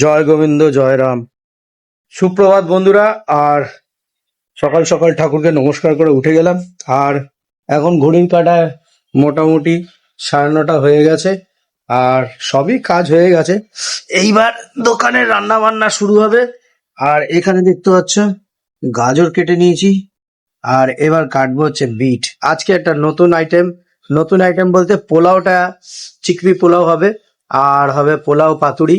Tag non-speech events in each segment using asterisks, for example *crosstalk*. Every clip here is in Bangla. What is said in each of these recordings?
জয় গোবিন্দ, জয় রাম। সুপ্রভাত বন্ধুরা, আর সকাল সকাল ঠাকুরকে নমস্কার করে উঠে গেলাম। আর এখন ঘড়ির কাটায় মোটামুটি সাড়ে নটা হয়ে গেছে, আর সবই কাজ হয়ে গেছে। এইবার দোকানের রান্না বান্না শুরু হবে, আর এখানে দেখতে পাচ্ছ, গাজর কেটে নিয়েছি, আর এবার কাটবো হচ্ছে বিট। আজকে একটা নতুন আইটেম নতুন আইটেম বলতে পোলাওটা চিকপি পোলাও হবে, আর হবে পোলাও পাতুরি।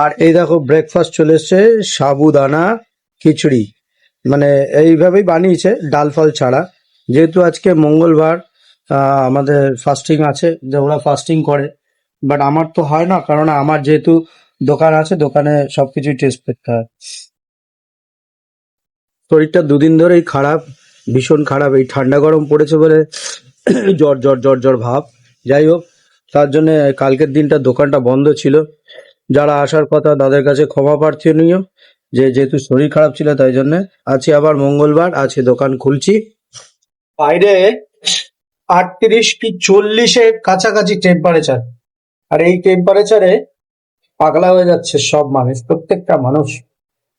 আর এই দেখো ব্রেকফাস্ট চলে এসছে, সাবুদানা, খিচুড়ি। মানে এইভাবেই বানিয়েছে, ডাল ফল ছাড়া। যেহেতু আজকে মঙ্গলবার আমাদের ফাস্টিং আছে, যে ওরা ফাস্টিং করে। বাট আমার তো হয় না, কারণ আমার যেহেতু দোকান আছে, দোকানে সবকিছুই টেস্ট করতে হয়। শরীরটা দুদিন ধরেই খারাপ, ভীষণ খারাপ। এই ঠান্ডা গরম পড়েছে বলে *coughs* জ্বর জ্বর জ্বর জ্বর ভাব। যাই হোক, তার জন্য কালকের দিনটা দোকানটা বন্ধ ছিল। যারা আসার কথা তাদের কাছে ক্ষমা প্রার্থনীয়। যে যেহেতু শরীর খারাপ ছিল তাই জন্য আজকে আবার মঙ্গলবার আজকে দোকান খুলছি। বাইরে আটত্রিশ কি চল্লিশের কাছাকাছি টেম্পারেচার আর এই টেম্পারেচারে পাগলা হয়ে যাচ্ছে সব মানুষ, প্রত্যেকটা মানুষ।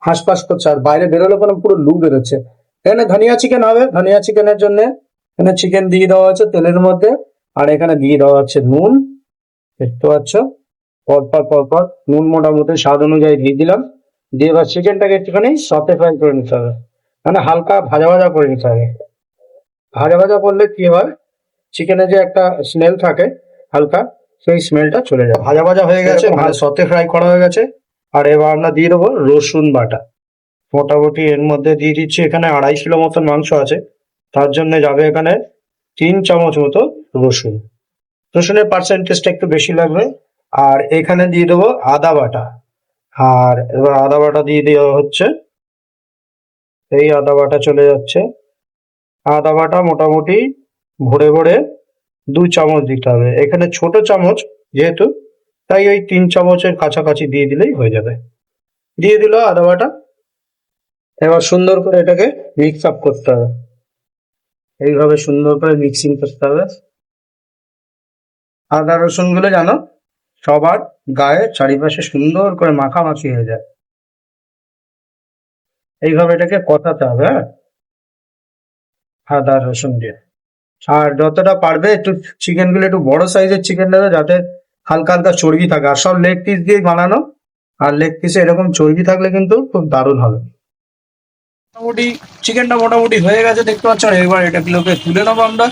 হাঁসফাঁস করছে, আর বাইরে বেরোলে কোনো পুরো লু বেরোচ্ছে। এখানে ধনিয়া চিকেন হবে, ধনিয়া চিকেনের জন্য এখানে চিকেন দিয়ে দেওয়া হচ্ছে তেলের মধ্যে, আর এখানে দিয়ে দেওয়া হচ্ছে নুন। দেখতে পাচ্ছ? পরপর পরপর নুন মোটামুটি স্বাদ অনুযায়ী দিয়ে দিলাম। দিয়ে এবার চিকেনটাকে একটুখানি সতে ফ্রাই করে নিতে হবে। মানে হালকা ভাজা ভাজা করে নিতে হবে। ভাজা ভাজা করলে কি হয়? চিকেনে যে একটা স্মেল থাকে হালকা সেই স্মেলটা চলে যায়। ভাজা ভাজা হয়ে গেছে মানে সতে ফ্রাই করা হয়ে গেছে। আর এবার আমরা দিয়ে দেবো রসুন বাটা। মোটামুটি এর মধ্যে দিয়ে দিচ্ছি এখানে আড়াই কিলো মতন মাংস আছে। তার জন্য যাবে এখানে তিন চামচ মতো রসুন। রসুনের পার্সেন্টেজটা একটু বেশি লাগবে। আর এখানে দিয়ে দেবো আদা বাটা। আর এবার আদা বাটা দিয়ে দেওয়া হচ্ছে। এই আদা বাটা চলে যাচ্ছে। আদা বাটা মোটামুটি ভরে ভরে দু চামচ দিতে হবে। এখানে ছোট চামচ যেহেতু, তাই ওই তিন চামচের কাছাকাছি দিয়ে দিলেই হয়ে যাবে। দিয়ে দিল আদা বাটা। এবার সুন্দর করে এটাকে মিক্স আপ করতে হবে। এইভাবে সুন্দর করে মিক্সিং করতে হবে। আদা রসুনগুলো জানো সবার গায়ে চারিপাশে সুন্দর করে মাখামাখি হয়ে যায়। এইভাবে এটাকে কষাতে হবে হ্যাঁ? আদা, রসুন দিয়ে। আর যতটা পারবে একটু চিকেনগুলো একটু বড় সাইজের চিকেন দেবে যাতে হালকা হালকা চর্বি থাকে। আর সব লেগ পিস দিয়ে বানানো। আর লেগ পিসে এরকম চর্বি থাকলে কিন্তু খুব দারুণ হবে। মোটামুটি চিকেনটা মোটামুটি হয়ে গেছে, দেখতে পাচ্ছ এবার এটাগুলোকে তুলে নেব আমরা।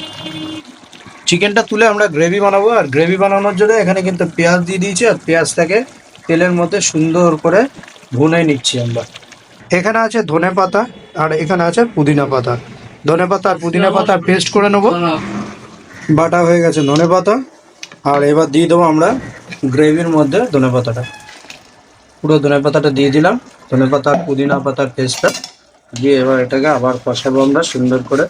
চিকেনটা তুলে আমরা গ্রেভি বানাবো আর গ্রেভি বানানোর জন্য এখানে কিন্তু পেঁয়াজ দিয়ে দিয়েছি আর পেঁয়াজটাকে তেলের মধ্যে সুন্দর করে ভুনে নিচ্ছি আমরা। এখানে আছে ধনে পাতা আর এখানে আছে পুদিনা পাতা। ধনে পাতা আর পুদিনা পাতা পেস্ট করে নেব। বাটা হয়ে গেছে ধনে পাতা আর এবার দিয়ে দেবো আমরা গ্রেভির মধ্যে ধনে পাতাটা। পুরো ধনে পাতাটা দিয়ে দিলাম ধনে পাতা আর পুদিনা পাতার পেস্টটা দিয়ে এবার এটাকে আবার কষাবো আমরা সুন্দর করে।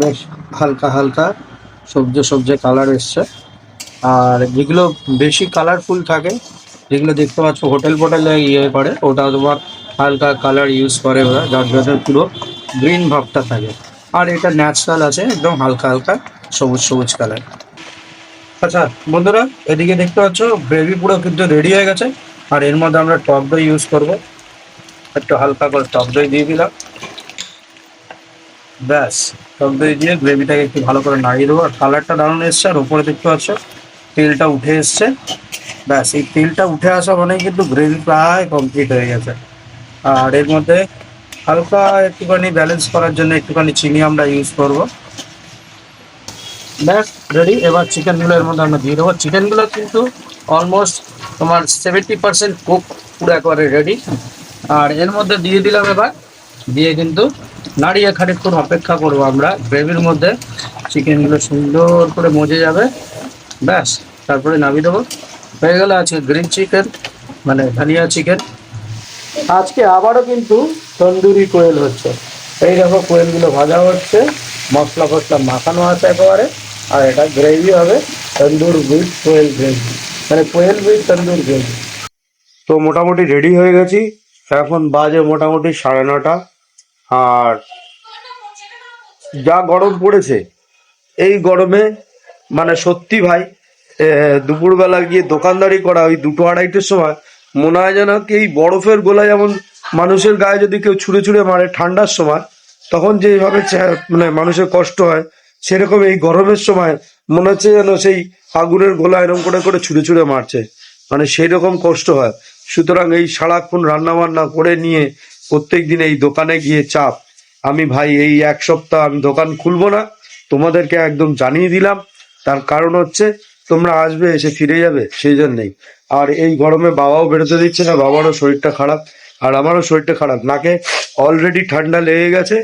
বেশ হালকা হালকা সবজি সবজি কালার এসছে। আর যেগুলো বেশি কালারফুল থাকে, যেগুলো দেখতে পাচ্ছ হোটেল ফোটেলে ইয়ে করে, ওটা তোমার হালকা কালার ইউজ করে ওরা, যার জন্য পুরো গ্রিন ভাবটা থাকে। আর এটা ন্যাচারাল আছে, একদম হালকা হালকা সবুজ সবুজ কালার আচ্ছা বন্ধুরা, এদিকে দেখতে পাচ্ছ গ্রেভি পুরো কিন্তু রেডি হয়ে গেছে। আর এর মধ্যে আমরা টক দই ইউজ করব। একটু হালকা করে টক দই দিয়ে দিলাম। ব্যাস টক দই দিয়ে গ্রেভিটাকে একটু ভালো করে নাড়িয়ে দেবো। আর কালারটা দারুণ এসছে, আর ওপরে দেখতে পাচ্ছ, তেলটা উঠে এসছে। ব্যাস, এই তেলটা উঠে আসা মানে কিন্তু গ্রেভি প্রায় কমপ্লিট হয়ে গেছে। আর এর মধ্যে হালকা একটুখানি ব্যালেন্স করার জন্য একটুখানি চিনি আমরা ইউজ করব। ব্যাস রেডি এবার চিকেনগুলো এর মধ্যে আমরা দিয়ে দেবো। চিকেনগুলো কিন্তু অলমোস্ট তোমার সেভেন্টি পার্সেন্ট কুক পুরো একবারে রেডি আর এর মধ্যে দিয়ে দিলাম এবার, দিয়ে কিন্তু নাড়িয়ে খানিকক্ষণ অপেক্ষা করব আমরা। গ্রেভির মধ্যে চিকেনগুলো সুন্দর করে মজে যাবে। ব্যাস, তারপরে নামিয়ে দেবো। হয়ে গেল আজকে গ্রিন চিকেন মানে ধনিয়া চিকেন। আজকে আবারও কিন্তু তন্দুরি কোয়েল হচ্ছে। এই দেখো কোয়েলগুলো ভাজা হচ্ছে। মশলা ফসলা মাখানো আছে একেবারে। আর এটা গ্রেভি হবে তন্দুর উইথ কোয়েল গ্রেভি। মানে কোয়েল উইথ তন্দুর গ্রেভি। তো মোটামুটি রেডি হয়ে গেছি। এখন বাজে মোটামুটি সাড়ে নটা। আর যা গরম পড়েছে, এই গরমে মানে সত্যি ভাই দুপুরবেলা গিয়ে দোকানদারি করা, ওই দুটো আড়াইটের সময়, মনে হয় যেন কি এই বরফের গোলা যেমন মানুষের গায়ে যদি কেউ ছুঁড়ে ছুঁড়ে মারে ঠান্ডার সময়, তখন যেভাবে মানে মানুষের কষ্ট হয়, সেরকম এই গরমের সময় মনে হচ্ছে যেন সেই আগুনের গোলা এরকম করে করে ছুঁড়ে ছুঁড়ে মারছে। মানে সেই রকম কষ্ট হয়। সুতরাং এই সারাক্ষণ রান্না বান্না করে নিয়ে প্রত্যেক দিন এই দোকানে গিয়ে চাপ। আমি ভাই, এই এক সপ্তাহ আমি দোকান খুলবো না। তোমাদেরকে একদম জানিয়ে দিলাম। তার কারণ হচ্ছে, তোমরা আসবে, এসে ফিরে যাবে, সেই জন্যই। আর এই গরমে বাবাও বেরোতে দিচ্ছে না, বাবারও শরীরটা খারাপ। আর আমারও শরীরটা খারাপ। নাকে অলরেডি ঠান্ডা লেগে গেছে,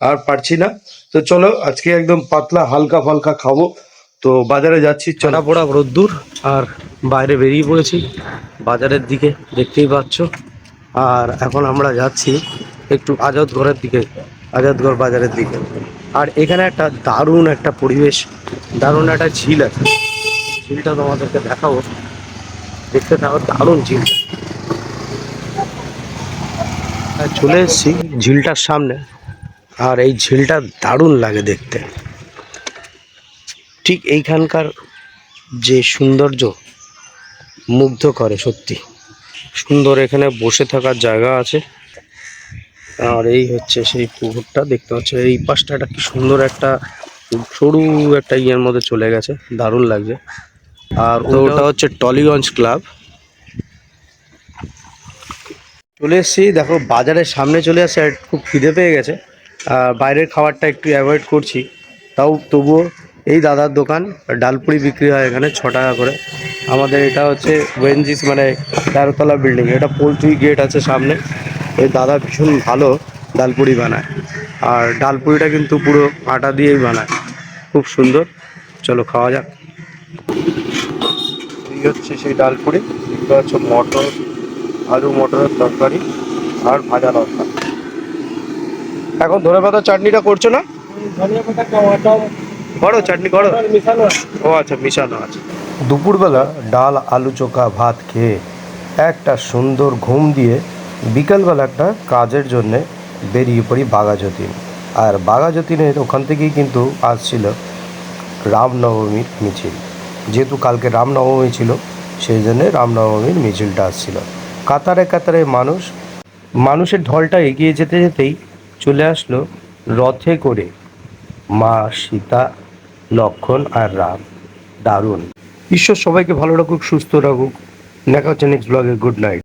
আর পারছি না। তো চলো, আজকে একদম পাতলা, হালকা ফালকা খাব। তো বাজারে যাচ্ছি, চলা। পড়া রোদ্দুর, আর বাইরে বেরিয়ে পড়েছি। বাজারের দিকে দেখতেই পাচ্ছ। আর এখন আমরা যাচ্ছি একটু আজাদগড়ের দিকে, আজাদগড় বাজারের দিকে। আর এখানে একটা দারুণ একটা পরিবেশ, দারুণ একটা ঝিল আছে। ঝিলটা তোমাদেরকে দেখাবো। দেখতে থাকো, দারুণ ঝিল। চলে এসেছি ঝিলটার সামনে। আর এই ঝিলটা দারুণ লাগে দেখতে। ঠিক এইখানকার যে সৌন্দর্য মুগ্ধ করে সত্যি। সুন্দর এখানে বসে থাকার জায়গা আছে। আর এই হচ্ছে সেই পুকুরটা দেখতে পাচ্ছ এই পাশটা একটা কি সুন্দর একটা সরু একটা ইয়ের মধ্যে চলে গেছে দারুণ লাগছে। আর ওটা হচ্ছে টলিগঞ্জ ক্লাব। চলে এসেছি দেখো বাজারের সামনে চলে আসছে আর খুব খিদে পেয়ে গেছে। আর বাইরের খাবারটা একটু অ্যাভয়েড করছি। তাও তবুও এই দাদার দোকান ডালপুরি বিক্রি হয় এখানে ছ টাকা করে। আমাদের এটা হচ্ছে ওয়েনজিস মানে তেরোতলা বিল্ডিং এটা পোলট্রি গেট আছে সামনে। এই দাদা ভীষণ ভালো ডালপুরি বানায়। আর ডালপুরিটা কিন্তু পুরো আটা দিয়েই বানায়। খুব সুন্দর। চলো খাওয়া যাক। এই হচ্ছে সেই ডালপুরি। এটা হচ্ছে মটর আলু মটরের তরকারি আর ভাজা লঙ্কা। এখন ধনে পাতা চাটনিটা করছ না? করো চাটনি করো। ও আচ্ছা মিশানো আছে। দুপুরবেলা ডাল, আলু চোখা, ভাত খেয়ে একটা সুন্দর ঘুম দিয়ে বিকালবেলা একটা কাজের জন্যে বেরিয়ে পড়ি বাঘাযতীন। আর বাঘাযতীনের ওখান থেকেই কিন্তু আসছিল রামনবমীর মিছিল। যেহেতু কালকে রামনবমী ছিল, সেই জন্যে রামনবমীর মিছিলটা আসছিল। কাতারে কাতারে মানুষ, মানুষের ঢলটা এগিয়ে যেতে যেতেই চলে আসলো রথে করে মা সীতা, লক্ষণ আর রাম। দারুণ। ঈশ্বর সবাইকে ভালো রাখুক সুস্থ রাখুক। দেখা হচ্ছে নেক্সট ব্লগে গুড নাইট